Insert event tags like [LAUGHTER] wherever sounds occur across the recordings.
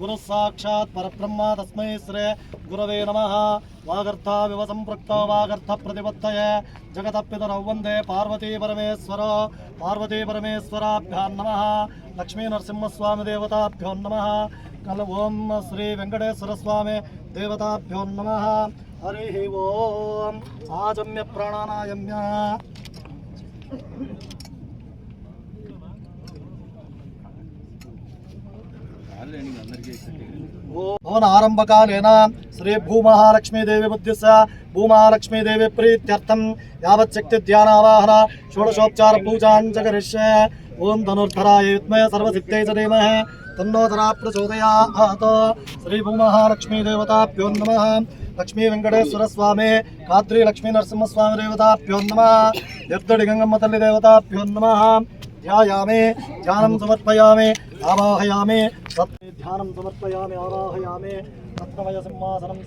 గురుః సాక్షాత్ పరబ్రహ్మ తస్మై శ్రే గురవే నమ వాగర్థావివ సంపృక్త వాగర్థ ప్రతిపత్తయ జగతపితరౌ వందే పార్వతీ పరమేశ్వర పార్వతీ పరమేశ్వరాభ్యాన్నమ లక్ష్మీ నరసింహస్వామి దేవతాభ్యోన్నమ కల ఓం శ్రీ వెంకటేశ్వర స్వామి దేవతాభ్యోన్నమ హరి ఓం ఆజమ్య ప్రాణానాయమ్య భవన ఆరంభకాలేన శ్రీ భూమహాలక్ష్మీదేవి బుద్ధిస్స భూమహాలక్ష్మీదేవి ప్రీత్యర్థం యావచ్చక్తి ధ్యానావాహన షోడశోపచార పూజాంజగరిష్య ఓం ధనుర్ధరాయ విద్మయ సర్వసిద్ధై చ తన్నోధరా ప్రచోదయాత్. శ్రీ భూమహాలక్ష్మీదేవతాభ్యో నమ. లక్ష్మీ వెంకటేశ్వర స్వామి కాద్రి లక్ష్మీ నరసింహస్వామి దేవతాభ్యో నమ. ఎద్దడి గంగమ్మ తల్లి దేవతాభ్యో నమ. ధ్యాయామి ధ్యానం సమర్పయామి ఆవాహయామి సత్ ధ్యానం సమర్పయామి ఆవాహయామి రత్నమయ సింహాసనం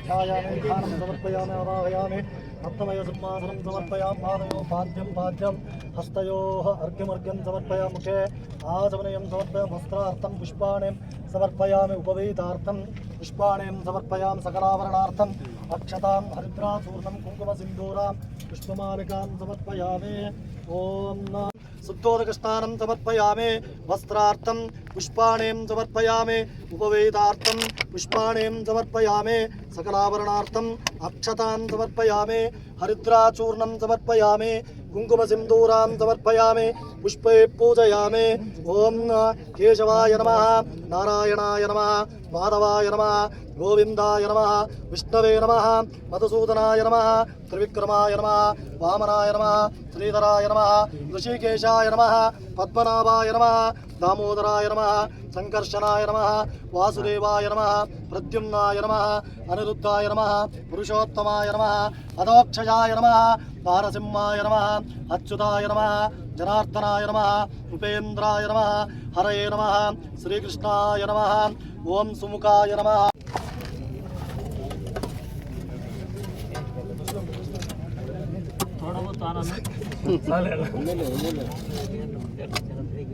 ధ్యాయామి ధ్యానం సమర్పయామి ఆవాహయామి రత్నమయ సింహాసనం సమర్పయామి పాదయో పాద్యం. हस्तो अर्घ्यमर्घ्यम समर्पया मुखे हस्तयोः अर्घ्यमर्घ्यं समर्पयामुखे आसमनयं समर्पयामि वस्त्रार्थं, पुष्पाणिं समर्पयामि उपवीतार्थं अक्षता हरिद्रा सकलाभरणार्थम् कुंकुम सिंदूरा पुष्पमालिका पुष्पमालिकां समर्पयामि। ॐ शुद्धोदकस्नानं समर्पयामि, वस्त्रार्थं, पुष्पाणिं समर्पयामि उपवेदार्थं पुष्पाणिं समर्पयामि सकलाभरणार्थम् अक्षता समर्पयामि, हरिद्राचूर्ण समर्पयामि కుంకుమ హరిద్రాచూర్ణం సమర్పయామి కుంకుమసింధూరాం సమర్పయామి పుష్పే పూజయామి ఓం కేశవాయ నమ నారాయణాయ నమ మాధవాయ నమ గోవిందాయ నమ విష్ణవే నమ మధుసూదనాయ నమ త్రివిక్రమాయ నమ వామనాయ నమ శ్రీధరాయ నమ ఋషికేశాయ నమ పద్మనాభాయ నమ దామోదరాయ నమ సంకర్షణాయ నమ వాసుదేవాయ నమ ప్రద్యుమ్నాయ నమ అనిరుద్ధాయ నమ పురుషోత్తమాయ నమ అదోక్షజాయ నమ నారసింహాయ నమ అచ్యుతాయ నమ జనార్దనాయ నమ ఉపేంద్రాయ నమ హరయే నమ శ్రీకృష్ణాయ నమ ఓం సుముఖాయ నమ.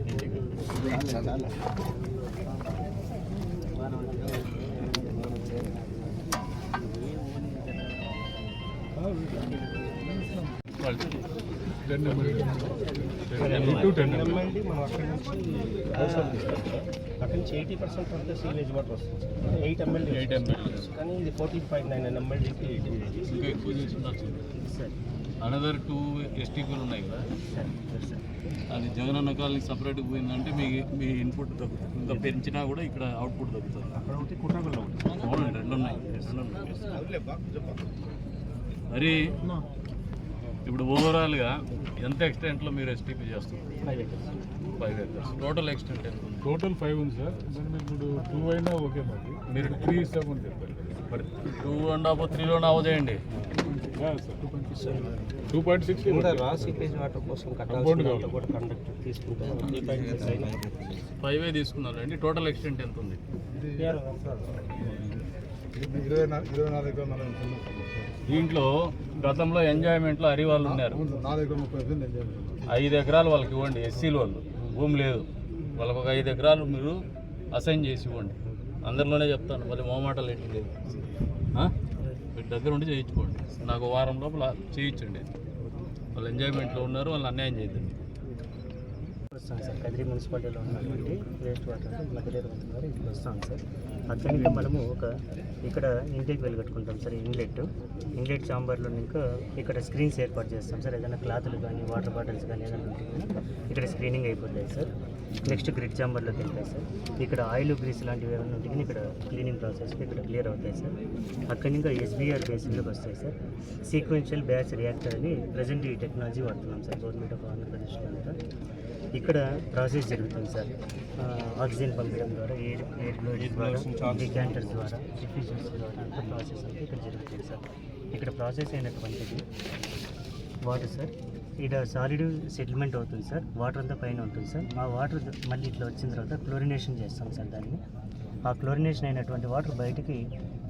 [LAUGHS] అక్కడ నుంచి ఎయిటీ పర్సెంట్ వరకు సీవేజ్ వాటర్ వస్తుంది ఎయిట్ ఎంఎల్ ఎయిట్ ఎంఎల్ కానీ ఇది ఫోర్టీన్ పాయింట్ నైన్ ఎంఎల్కి ఎయిటీ సార్ అనదర్ టూ ఎస్టీపీలు ఉన్నాయి కదా. అది జగనన్న కాలనీ సపరేట్ పోయిందంటే మీ మీ ఇన్పుట్ తగ్గుతుంది ఇంకా పెంచినా కూడా ఇక్కడ అవుట్పుట్ తగ్గుతుంది అవునండి ఉన్నాయి. రెండు ఉన్నాయి. మరి ఇప్పుడు ఓవరాల్గా ఎంత ఎక్స్టెంట్లో మీరు ఎస్టీపీ చేస్తున్నారు? ఫైవ్ ఎకర్స్ టోటల్ ఎక్స్టెంట్ ఎంత ఉంది? టోటల్ ఫైవ్ ఉంది సార్. దాని మీద ఇప్పుడు టూ అయినా ఓకే మాకు. మీరు త్రీ ఇస్తామని చెప్పారు మరి టూ అండ్ హాఫ్ త్రీలోనే అవజేయండి టూ పాయింట్ సిక్స్ రా సీపేజ్ వాటర్ కోసం Compound కట్టాల్సిన కావాలి. కూడా కండక్ట్ ఫైవే తీసుకున్నారు అండి టోటల్ ఎక్స్టెంట్ ఎంత ఉంది? ఇరవై నాలుగు ఇరవై నాలుగు ఎకరాలు నలభై ఎకరాలు. దీంట్లో గతంలో ఎంజాయ్మెంట్లో హరి వాళ్ళు ఉన్నారు. ఐదు ఎకరాలు వాళ్ళకి ఇవ్వండి ఎస్సీలు వాళ్ళు భూమి లేదు. వాళ్ళకు ఒక ఐదు ఎకరాలు మీరు అసైన్ చేసి ఇవ్వండి. అందరిలోనే చెప్తాను మళ్ళీ మోమాటలు ఏంటి లేదు. మీకు దగ్గర ఉండి చేయించుకోండి. నాకు వారం లోపల చేయించండి. వాళ్ళు ఎంజాయ్మెంట్లో ఉన్నారు వాళ్ళు అన్యాయం చేయద్దండి. వస్తాం సార్. కదిరి మున్సిపాలిటీలో ఉన్నటువంటి వేస్ట్ వాటర్ మధ్యలేరు వంతెన ద్వారా ఇక్కడ వస్తాం సార్. అక్కడి నుంచి మనము ఒక ఇక్కడ ఇంటికి వెలుగట్టుకుంటాం సార్ ఇన్లెట్ ఇన్లెట్ చాంబర్లో ఇంకా ఇక్కడ స్క్రీన్స్ ఏర్పాటు చేస్తాం సార్. ఏదైనా క్లాత్లు కానీ వాటర్ బాటిల్స్ కానీ ఏదైనా ఉంటే ఇక్కడ స్క్రీనింగ్ అయిపోతాయి సార్. నెక్స్ట్ గ్రిడ్ చాంబర్లోకి వెళ్తాయి సార్. ఇక్కడ ఆయిల్ గ్రీస్ లాంటివి ఏమైనా ఉంటే ఇక్కడ క్లీనింగ్ ప్రాసెస్ ఇక్కడ క్లియర్ అవుతాయి సార్. అక్కడి నుంచి ఎస్బీఆర్ బేసిక్లోకి వస్తాయి సార్. సీక్వెన్షియల్ బ్యాచ్ రియాక్టర్ అని ప్రజెంట్ ఈ టెక్నాలజీ వాడుతున్నాం సార్. గవర్నమెంట్ ఆఫ్ ఆంధ్రప్రదేశ్లో అంతా ఇక్కడ ప్రాసెస్ జరుగుతుంది సార్. ఆక్సిజన్ పంపించడం ద్వారా ఎయిర్ ఎయిర్ బ్లోయింగ్ ద్వారా డికాంటర్స్ ద్వారా డిఫ్యూజర్స్ ద్వారా అంత ప్రాసెస్ అంతా ఇక్కడ జరుగుతుంది సార్. ఇక్కడ ప్రాసెస్ అయినటువంటిది వాటర్ సార్. ఇక్కడ సాలిడ్ సెటిల్మెంట్ అవుతుంది సార్. వాటర్ అంతా పైన ఉంటుంది సార్. ఆ వాటర్ మళ్ళీ ఇట్లా వచ్చిన తర్వాత క్లోరినేషన్ చేస్తాం సార్ దాన్ని. ఆ క్లోరినేషన్ అయినటువంటి వాటర్ బయటికి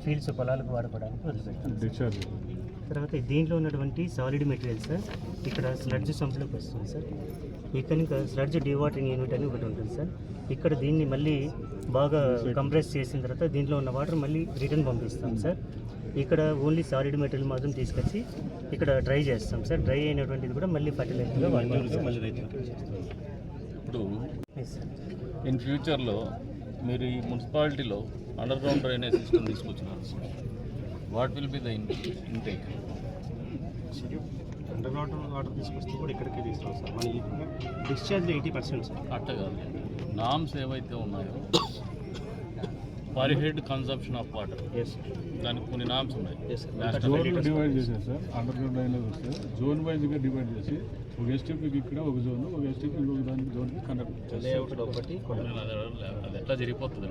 ఫీల్డ్స్ పొలాలకు వాడుకోవడానికి వదిలిపెడతాం డిశ్చార్జ్ తర్వాత దీంట్లో ఉన్నటువంటి సాలిడ్ మెటీరియల్ సార్ ఇక్కడ స్లడ్జ్ సంప్లోకి వస్తుంది సార్ ఇక్కడ ఇంకా స్లడ్జ్ డివాటరింగ్ యూనిట్ అని ఒకటి ఉంటుంది సార్ ఇక్కడ దీన్ని మళ్ళీ బాగా కంప్రెస్ చేసిన తర్వాత దీంట్లో ఉన్న వాటర్ మళ్ళీ రిటర్న్ పంపిస్తాం సార్ ఇక్కడ ఓన్లీ సాలిడ్ మెటీరియల్ మాత్రం తీసుకొచ్చి ఇక్కడ డ్రై చేస్తాం సార్ డ్రై అయినటువంటిది కూడా మళ్ళీ ఫర్టిలైజర్గా ఇప్పుడు ఇన్ ఫ్యూచర్లో మీరు ఈ మున్సిపాలిటీలో అండర్ గ్రౌండ్ డ్రైనేజ్ సిస్టమ్ తీసుకొచ్చినారు what will be the intake under water water తీసుకొస్తే కూడా ఇక్కడికి తీసుకురాం సార్. మన డిశ్చార్జ్ ఎయిటీ పర్సెంట్ సార్. అట్ట కాదు. నామ్స్ ఏవైతే ఉన్నాయో per head consumption of water. Yes sir దానికి కొన్ని నామ్స్ ఉన్నాయి. Yes sir National zone divide చేశారు సార్ అండర్ గ్రౌండ్ అయినా వస్తే జోన్ వైజ్గా డివైడ్ చేసి ఒక ఎస్టీపీకి ఇక్కడ ఒక జోన్ ఒక ఎస్టీపీ ఇంకొక దానికి జోన్కి కండక్ట్ ఒకటి అది అది ఎట్లా జరిగిపోతుంది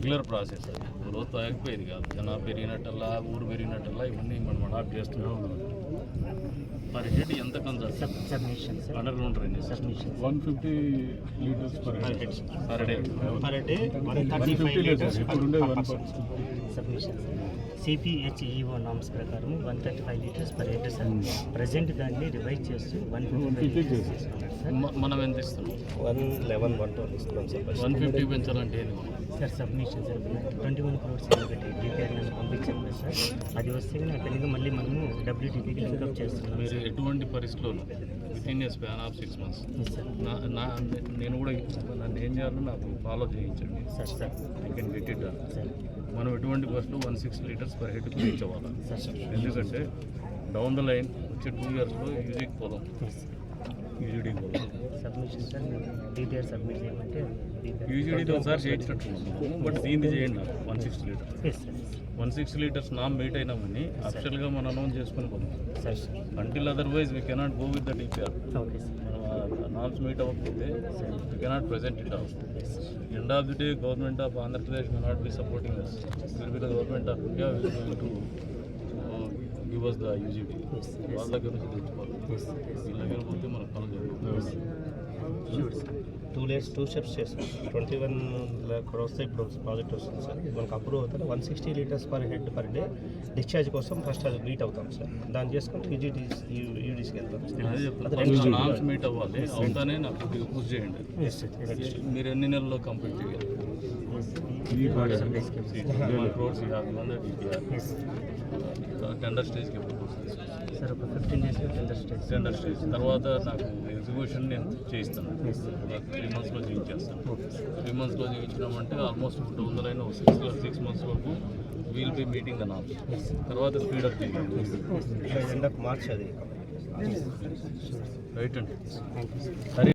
రెగ్యులర్ ప్రాసెస్ అది. గ్రోత్ ఆగిపోయేది కాదు. జనాభా పెరిగినట్టల్లా ఊరు పెరిగినట్టల్లా ఇవన్నీ మనం అడాప్ట్ చేస్తున్నాం పర్ హెడ్ ఎంత underground drainage submission one fifty litres per head per day. Per day one thirty fifty five litres. Submission CPHEEO norms ప్రకారం one thirty five litres per head sir present దాన్ని revise చేస్తూ one fifty 150 five చేసేసి. Sir మ- మనం ఎంత ఇస్తున్నాం? One eleven one twelve ఇస్తున్నాం sir one fifty పెంచాలంటే? Sir submission sir twenty one crores DPR అది వస్తే అక్కడి నుంచి మళ్ళీ మనము డబ్ల్యూటీపీకి లింకప్ చేస్తున్నాం. మీరు ఎటువంటి పరిస్థితుల్లోనూ within a span of six months నా నా నేను కూడా నన్ను ఏం చేయాలో నాకు ఫాలో చేయించండి. Sir sir I can get it sir మనం ఎటువంటి బస్సులో one six litres per head sir ఎందుకంటే డౌన్ ద లైన్ వచ్చే టూ ఇయర్స్లో యూజీకి పోదాం. ఎస్ యూజీడీకి పోదాం. సబ్మిషన్ సార్ డిపిఆర్ సబ్మిట్ చేయమంటే యూజీడీతో ఒకసారి చేయించినట్టున్నాము బట్ దీన్ని చేయండి. One sixty sir one sixty litres నా మీట్ అయినామని అఫిషియల్గా మనం అనౌన్స్ చేసుకొని sir until otherwise we cannot go with the మనం నామ్స్ మీట్ అవ్వకపోతే we cannot present it out end of the day government of Andhra Pradesh may not be supporting us. Will be the government of India will going to give us the yes వాళ్ళ దగ్గర నుంచి తెచ్చుకోవాలి. వీళ్ళ దగ్గర పోతే మనకు పనులు జరుగుతుంది టూ లేయర్స్ టూ స్టెప్స్ చేస్తాం ట్వంటీ వన్ కూడా వస్తే ఇప్పుడు ప్రాజెక్ట్ వస్తుంది సార్ మనకు అప్రూవ్ అవుతుంది. One sixty litres per head per day discharge కోసం ఫస్ట్ అది మీట్ అవుతాం సార్ దాన్ని చేసుకొని యూజీటీ యూడీస్కి వెళ్తాం రెండు చెప్తాను నామ్స్ మీట్ అవ్వాలి. అవుతానే నాకు పుష్ చేయండి. మీరు ఎన్ని నెలల్లో కంప్లీట్ చేయాలి? టెండర్ స్టేజ్కి సార్ ఒక ఫిఫ్టీన్ డేస్లో టెండర్ స్టేజ్ టెండర్ స్టేజ్ తర్వాత నాకు ఎగ్జిక్యూషన్ నేను చేయిస్తాను. త్రీ మంత్స్లో చేయించేస్తాను త్రీ మంత్స్లో చేయించినామంటే ఆల్మోస్ట్ టూ వందల అయినా సిక్స్ సిక్స్ మంత్స్ వరకు వీల్ బి మీటింగ్ ఎస్ తర్వాత స్పీడప్ చేయండి ఎండ్ ఆఫ్ మార్చ్ అది. రైట్ అండి సరే